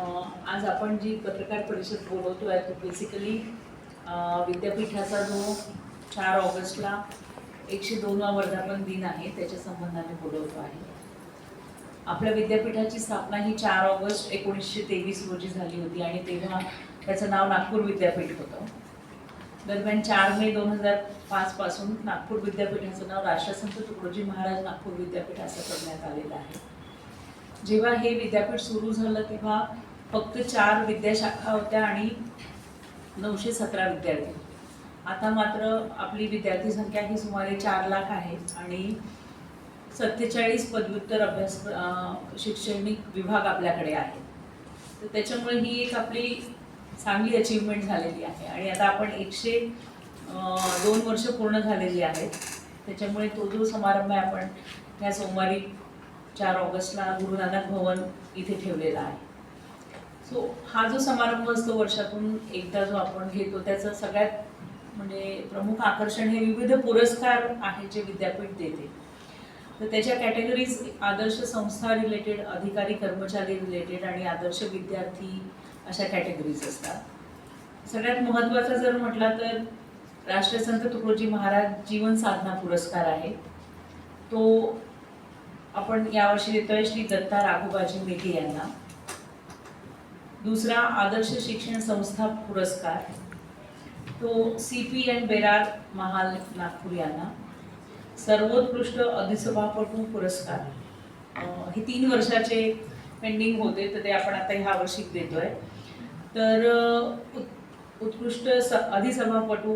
आज आपण जी पत्रकार परिषद बोलवतो आहे तो बेसिकली विद्यापीठाचा जो चार ऑगस्टला एकशे दोनवा वर्धापन दिन आहे त्याच्या संबंधाने बोलवतो आहे. आपल्या विद्यापीठाची स्थापना ही चार ऑगस्ट एकोणीसशे तेवीस रोजी झाली होती आणि तेव्हा त्याचं नाव नागपूर विद्यापीठ होतं. दरम्यान चार मे दोन हजार पाच पासून नागपूर विद्यापीठाचं नाव राष्ट्रसंत तुकडोजी महाराज नागपूर विद्यापीठ असं करण्यात आलेलं आहे. जेव्हा हे विद्यापीठ सुरू झालं तेव्हा फक्त चार विद्याशाखा होत्या आणि नऊशे सतरा विद्यार्थी. आता मात्र आपली विद्यार्थी संख्या ही सुमारे चार लाख आहे आणि सत्तेचाळीस पदव्युत्तर अभ्यास शैक्षणिक विभाग आपल्याकडे आहे. तर त्याच्यामुळे ही एक आपली चांगली अचीवमेंट झालेली आहे. आणि आता आपण एकशे दोन वर्ष पूर्ण झालेली आहेत. त्याच्यामुळे तो जो समारंभ आहे आपण ह्या सोमवारी चार ऑगस्टला गुरु नानक भवन इथे ठेवलेला आहे. सो हा जो समारंभ असतो वर्षातून एकदा जो आपण घेतो त्याचं सगळ्यात म्हणजे प्रमुख आकर्षण हे विविध पुरस्कार आहे जे विद्यापीठ देते. तर त्याच्या कॅटेगरीज आदर्श संस्था रिलेटेड अधिकारी कर्मचारी रिलेटेड आणि आदर्श विद्यार्थी अशा कॅटेगरीज असतात. सगळ्यात महत्त्वाचा जर म्हटला तर राष्ट्रसंत तुकडोजी महाराज जीवन साधना पुरस्कार आहे. तो आपण यावर्षी देतोय श्री दत्ता राघोबाजी मेघे यांना. दुसरा आदर्श शिक्षण संस्था पुरस्कार तो C P and Berar Mahal Nagpur यांना. सर्वोत्कृष्ट अधिसभापटू पुरस्कार. हे तीन वर्षाचे पेंडिंग होते तर ते आपण आता ह्या वर्षी देतोय. तर उत्कृष्ट स अधिसभापटू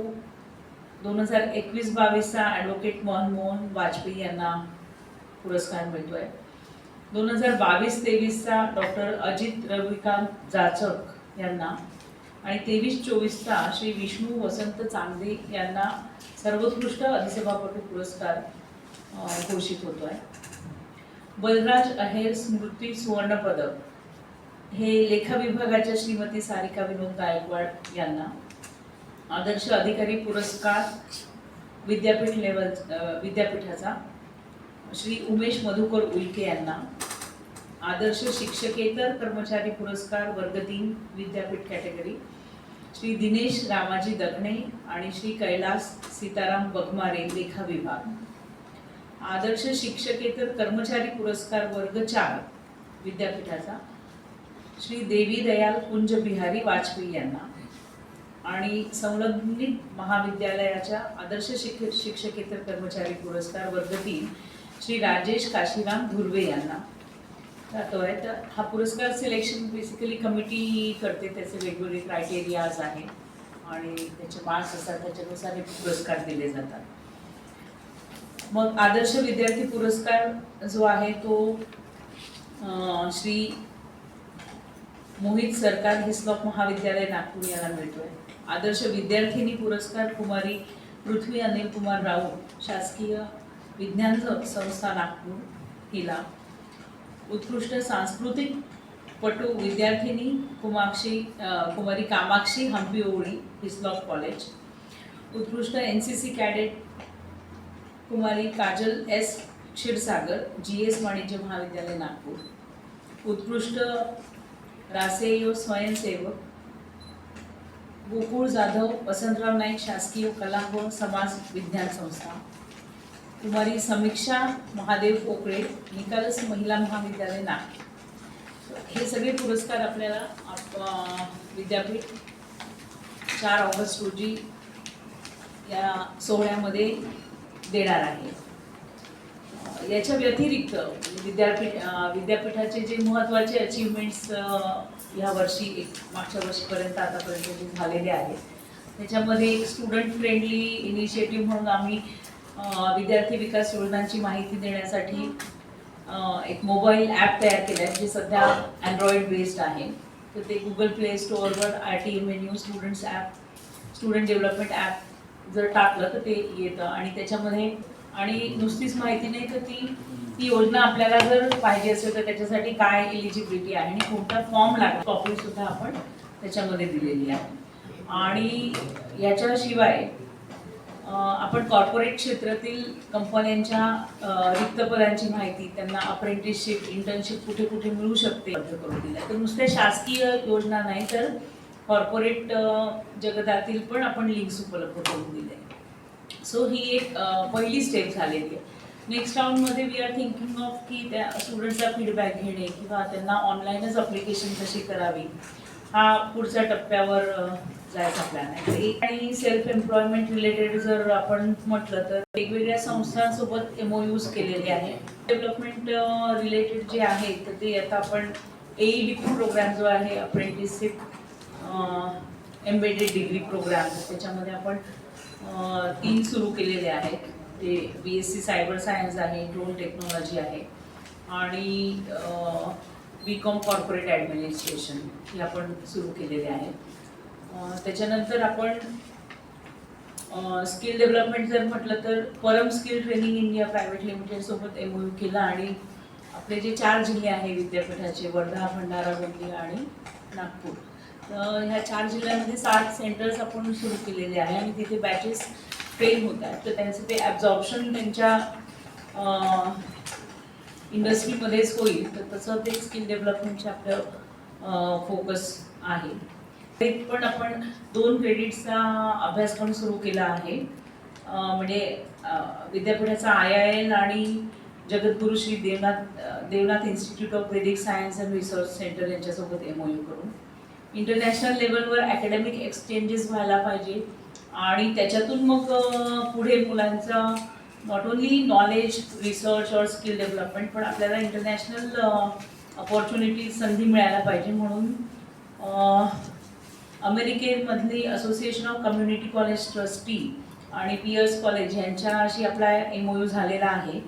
दोन हजार एकवीस बावीसचा ॲडव्होकेट मनमोहन वाजपेयी यांना पुरस्कार मिळतोय. दोन हजार बावीस तेवीसचा डॉक्टर अजित रविकांत जाचक यांना आणि तेवीस चोवीसचा श्री विष्णू वसंत चांगदे यांना सर्वोत्कृष्ट अधिसभापती पुरस्कार घोषित होतो आहे बलराज अहेर स्मृती सुवर्णपदक हे लेखा विभागाच्या श्रीमती सारिका विनोद गायकवाड यांना. आदर्श अधिकारी पुरस्कार विद्यापीठ लेवल विद्यापीठाचा. श्री उमेश मधुकर उल्के यांना. आदर्श शिक्षकेतर कर्मचारी पुरस्कार वर्ग तीन विद्यापीठ कॅटेगरी श्री दिनेश रामाजी दगणे आणि श्री कैलास सीताराम बघमारे लेखा विभाग. आदर्श शिक्षकेतर कर्मचारी पुरस्कार वर्ग चार विद्यापीठाचा. श्री देवी दयाल कुंज बिहारी वाजपेयी यांना. आणि संलग्नित महाविद्यालयाच्या आदर्श शिक शिक्षकेतर कर्मचारी पुरस्कार वर्ग तीन श्री राजेश काशीराम धुर्वे यांना. जातो आहे. तर हा पुरस्कार सिलेक्शन बेसिकली कमिटी करते. त्याचे वेगवेगळे क्रायटेरियाज आहे आणि त्याचे मार्क्स असतात. त्याच्यानुसार हे पुरस्कार दिले जातात. मग आदर्श विद्यार्थी पुरस्कार जो आहे तो श्री मोहित सरकार हिस्लॉप महाविद्यालय नागपूर यांना मिळतोय. आदर्श विद्यार्थिनी पुरस्कार कुमारी पृथ्वी अनिल कुमार राऊत शासकीय विज्ञान संस्था नागपूर हिला उत्कृष्ट सांस्कृतिक पटू विद्यार्थिनी कुमाक्षी कुमारी कामाक्षी हम्पी ओळी हिस्लॉप कॉलेज. उत्कृष्ट N C C cadet Kumari Kajal S Kshirsagar G S वाणिज्य महाविद्यालय नागपूर. उत्कृष्ट रासेयो स्वयंसेवक गोकुळ जाधव वसंतराव नाईक शासकीय कला व समाज विज्ञान संस्था. कुमारी समीक्षा महादेव पोकळे निकालस महिला महाविद्यालय नागपूर. हे सगळे पुरस्कार आपल्याला आप- विद्यापीठ चार ऑगस्ट रोजी या सोहळ्यामध्ये देणार आहे. याच्या व्यतिरिक्त म्हणजे विद्यापीठ विद्यापीठाचे जे महत्त्वाचे अचीवमेंट्स या वर्षी एक मागच्या वर्षीपर्यंत आतापर्यंत जे झालेले आहेत. त्याच्यामध्ये एक स्टुडंट फ्रेंडली इनिशिएटिव्ह म्हणून आम्ही विद्यार्थी विकास योजनांची माहिती देण्यासाठी एक मोबाईल ॲप तयार केलं आहे जे सध्या अँड्रॉइड बेस्ड आहे. तर ते Google play स्टोअरवर I T M N students app student development app जर टाकलं तर ते येतं. आणि त्याच्यामध्ये आणि नुसतीच माहिती नाही तर ती ती योजना आपल्याला जर पाहिजे असेल तर त्याच्यासाठी काय एलिजिबिलिटी आहे आणि कोणता फॉर्म लागतो कॉपी सुद्धा आपण त्याच्यामध्ये दिलेली आहे. आणि याच्याशिवाय आपण कॉर्पोरेट क्षेत्रातील कंपन्यांच्या अ, रिक्त पदांची माहिती त्यांना अप्रेंटिसशिप इंटर्नशिप कुठे कुठे मिळू शकते उपलब्ध करून दिल्या. तर नुसत्या शासकीय योजना नाही तर कॉर्पोरेट जगतातील पण आपण लिंक्स उपलब्ध करून दिले सो ही एक पहिली स्टेप झालेली आहे. नेक्स्ट राऊंडमध्ये वी आर थिंकिंग ऑफ की त्या स्टुडंटचा फीडबॅक घेणे किंवा त्यांना ऑनलाईनच अप्लिकेशन कशी करावी हा पुढच्या टप्प्यावर जायचा प्लॅन आहे आणि सेल्फ एम्प्लॉयमेंट रिलेटेड जर आपण म्हटलं तर वेगवेगळ्या संस्थांसोबत एम ओ यूज केलेले आहे. डेव्हलपमेंट रिलेटेड जे आहे तर ते आता आपण ए डी पी प्रोग्राम जो आहे अप्रेंटिसशिप एम्बेडेड डिग्री प्रोग्राम त्याच्यामध्ये आपण तीन सुरू केलेले आहेत. ते B S C cyber science आहे ड्रोन टेक्नॉलॉजी आहे आणि बी कॉम कॉर्पोरेट ॲडमिनिस्ट्रेशन हे आपण सुरू केलेले आहे त्याच्यानंतर आपण स्किल डेव्हलपमेंट जर म्हटलं तर Param skill training India private limited सोबत एम यू केला आणि आपले जे चार जिल्हे आहे विद्यापीठाचे वर्धा भंडारा गोंदिया आणि नागपूर. तर ह्या चार जिल्ह्यांमध्ये सात सेंटर्स आपण सुरू केलेले आहे आणि तिथे बॅचेस ट्रेन होत आहेत. तर त्यांचं ते ॲब्झॉर्प्शन त्यांच्या इंडस्ट्रीमध्येच होईल. तर तसं ते स्किल डेव्हलपमेंटचे आपलं फोकस आहे. पण आपण दोन क्रेडिट्सचा अभ्यासक्रम सुरू केला आहे. म्हणजे विद्यापीठाचा आय आय एल आणि Jagadguru Shri Devnath Devnath institute of vedic science and research centre यांच्यासोबत एम ओ यू करून. इंटरनॅशनल लेवलवर अकॅडमिक एक्सचेंजेस व्हायला पाहिजे आणि त्याच्यातून मग पुढे मुलांचा नॉट ओन्ली नॉलेज रिसर्च और स्किल डेव्हलपमेंट पण आपल्याला इंटरनॅशनल अपॉर्च्युनिटी संधी मिळायला पाहिजे म्हणून अमेरिकेमधली association of community college trustee आणि पियर्स कॉलेज यांच्याशी आपला एम ओ यू झालेला आहे.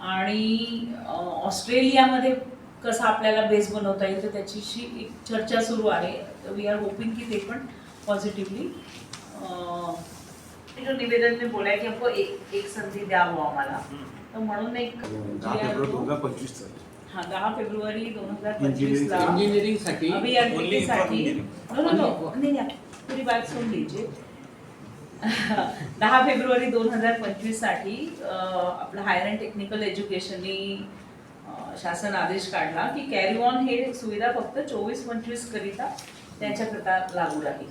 आणि ऑस्ट्रेलियामध्ये कसा आपल्याला बेस बनवता येईल तर त्याच्याशी एक चर्चा सुरू आहे. तर वी आर होपिंग की ते पण पॉझिटिव्हली निवेदन में बोला है कि हमको एक एक संधी द्यावं आम्हाला. तर म्हणून एक पंचवीस हा दहा फेब्रुवारी दोन हजार पंचवीसला इंजिनिअरिंगसाठी. अभियांत्रिकीसाठी नो नो नो नहीं नहीं. पूरी बात सुन लीजिए दहा फेब्रुवारी दोन हजार पंचवीससाठी आपलं हायर अँड टेक्निकल एज्युकेशननी अं, शासन आदेश काढला की कॅरी ऑन हे सुविधा फक्त चोवीस पंचवीस करिता त्यांच्याकरता लागू राहील.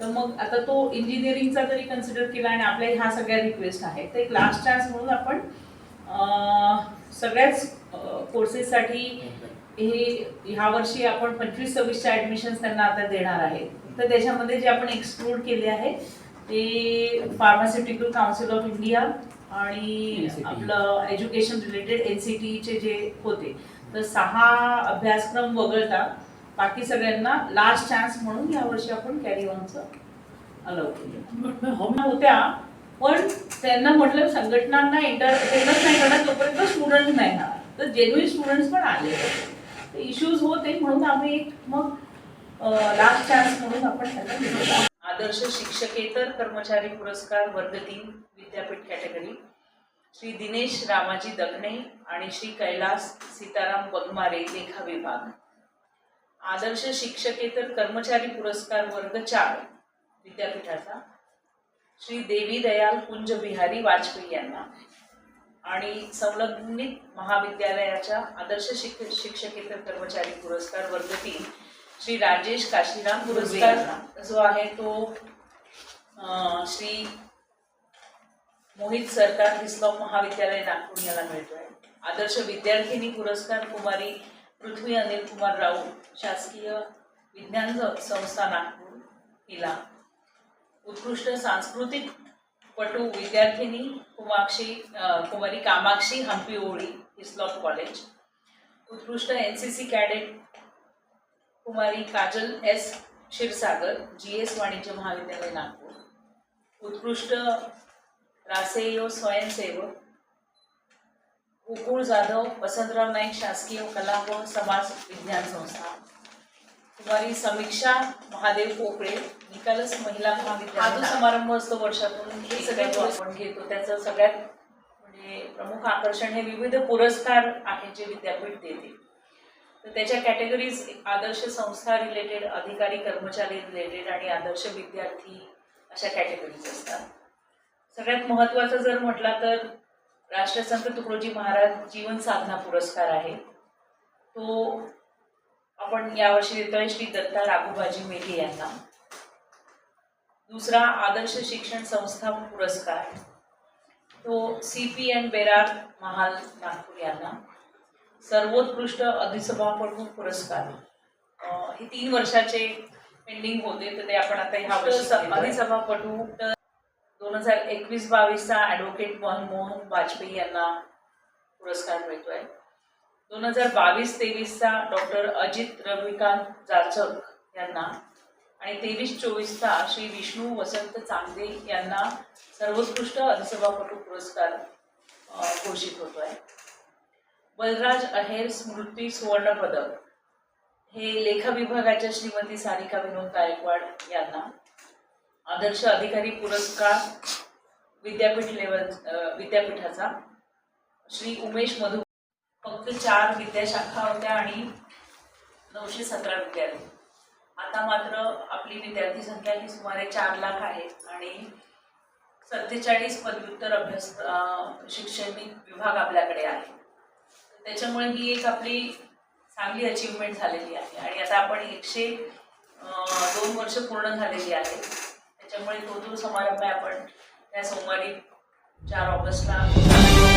तर मग आता तो इंजिनिअरिंगचा जरी कन्सिडर केला आणि आपल्या ह्या सगळ्या रिक्वेस्ट आहेत. तर एक लास्ट चान्स म्हणून आपण सगळ्याच कोर्सेससाठी हे ह्या वर्षी आपण पंचवीस सव्वीसच्या ऍडमिशन त्यांना आता देणार आहेत. तर त्याच्यामध्ये जे आपण एक्सक्लूड केले आहे ते फार्मास्युटिकल काउन्सिल ऑफ इंडिया आणि. आपलं एज्युकेशन रिलेटेड एन सी टीचे जे होते. तर सहा अभ्यासक्रम वगळता बाकी सगळ्यांना लास्ट चान्स म्हणून यावर्षी आपण कॅरी ऑनचं अलाउ केलं. होत्या पण त्यांना म्हटलं संघटनांना एंटरटेनच नाही करणार तोपर्यंत स्टुडंट नाही ना तर जेन्युइन स्टुडंट्स पण आले तर इश्यूज होते म्हणून आम्ही एक मग लास्ट चान्स म्हणून आपण त्यांना आदर्श शिक्षकेतर कर्मचारी पुरस्कार वर्ग तीन विद्यापीठ कॅटेगरी श्री दिनेश रामाजी दगणे आणि श्री कैलास सीताराम बगमारे लेखा विभाग. आदर्श शिक्षकेतर कर्मचारी पुरस्कार वर्ग चार विद्यापीठाचा. श्री देवी दयाल कुंज बिहारी वाजपेयी यांना आणि संलग्नित महाविद्यालयाच्या आदर्श शिक शिक्षकेतर कर्मचारी पुरस्कार वर्ग तीन श्री राजेश काशीराम पुरस्कार जो आहे तो श्री मोहित सरकार हिस्लॉप महाविद्यालय नागपूर याला मिळतोय. आदर्श विद्यार्थिनी पुरस्कार कुमारी पृथ्वी अनिल कुमार राऊत शासकीय विज्ञान संस्था नागपूर हिला उत्कृष्ट सांस्कृतिक पटू विद्यार्थिनी कुमाक्षी कुमारी कामाक्षी हम्पी ओळी हिस्लॉप कॉलेज. उत्कृष्ट N C C cadet Kumari Kajal S Kshirsagar G S वाणिज्य महाविद्यालय नागपूर. उत्कृष्ट रासेयो स्वयंसेवक गोकुळ जाधव वसंतराव नाईक शासकीय कला व समाज विज्ञान संस्था. कुमारी समीक्षा महादेव पोकळे निकालस महिला महाविद्यालय. हा जो समारंभ असतो वर्षातून. हे सगळ्यात आपण घेतो. त्याचं सगळ्यात म्हणजे प्रमुख आकर्षण हे विविध पुरस्कार आहेत जे विद्यापीठ देते. तर त्याच्या कॅटेगरीज आदर्श संस्था रिलेटेड अधिकारी कर्मचारी रिलेटेड आणि आदर्श विद्यार्थी अशा कॅटेगरीज असतात. सगळ्यात महत्त्वाचं जर म्हटला तर राष्ट्रसंत तुकडोजी महाराज जीवन साधना पुरस्कार आहे. तो आपण यावर्षी देतोय श्री दत्ता राघोबाजी मेघे यांना. दुसरा आदर्श शिक्षण संस्था पुरस्कार. तो C P and Berar Mahal Nagpur यांना. सर्वोत्कृष्ट अधिसभापटू पुरस्कार. हे तीन वर्षाचे पेंडिंग होते तर ते आपण आता ह्या अधिसभापटू तर दोन हजार एकवीस बावीसचा ॲडव्होकेट मनमोहन वाजपेयी यांना पुरस्कार मिळतोय. दोन हजार बावीस तेवीसचा डॉक्टर अजित रविकांत जाचक यांना आणि तेवीस चोवीसचा श्री विष्णू वसंत चांगदे यांना सर्वोत्कृष्ट अधिसभापटू पुरस्कार घोषित घोषित होतोय. बलराज अहेर स्मृती सुवर्ण पदक हे लेखा विभागाच्या श्रीमती सारिका विनोद गायकवाड यांना. आदर्श अधिकारी पुरस्कार विद्यापीठ लेवल विद्यापीठाचा. श्री उमेश मधु फक्त चार विद्याशाखा होत्या आणि नऊशे सतरा विद्यार्थी आता मात्र आपली विद्यार्थी संख्या ही सुमारे चार लाख आहे आणि सत्तेचाळीस पदव्युत्तर अभ्यास शैक्षणिक विभाग आपल्याकडे आहे. त्याच्यामुळे ही एक आपली चांगली अचीवमेंट झालेली आहे. आणि आता आपण एकशे दोन वर्ष पूर्ण झालेली आहे. त्याच्यामुळे तो जो समारंभ आहे आपण त्या सोमवारी चार ऑगस्टला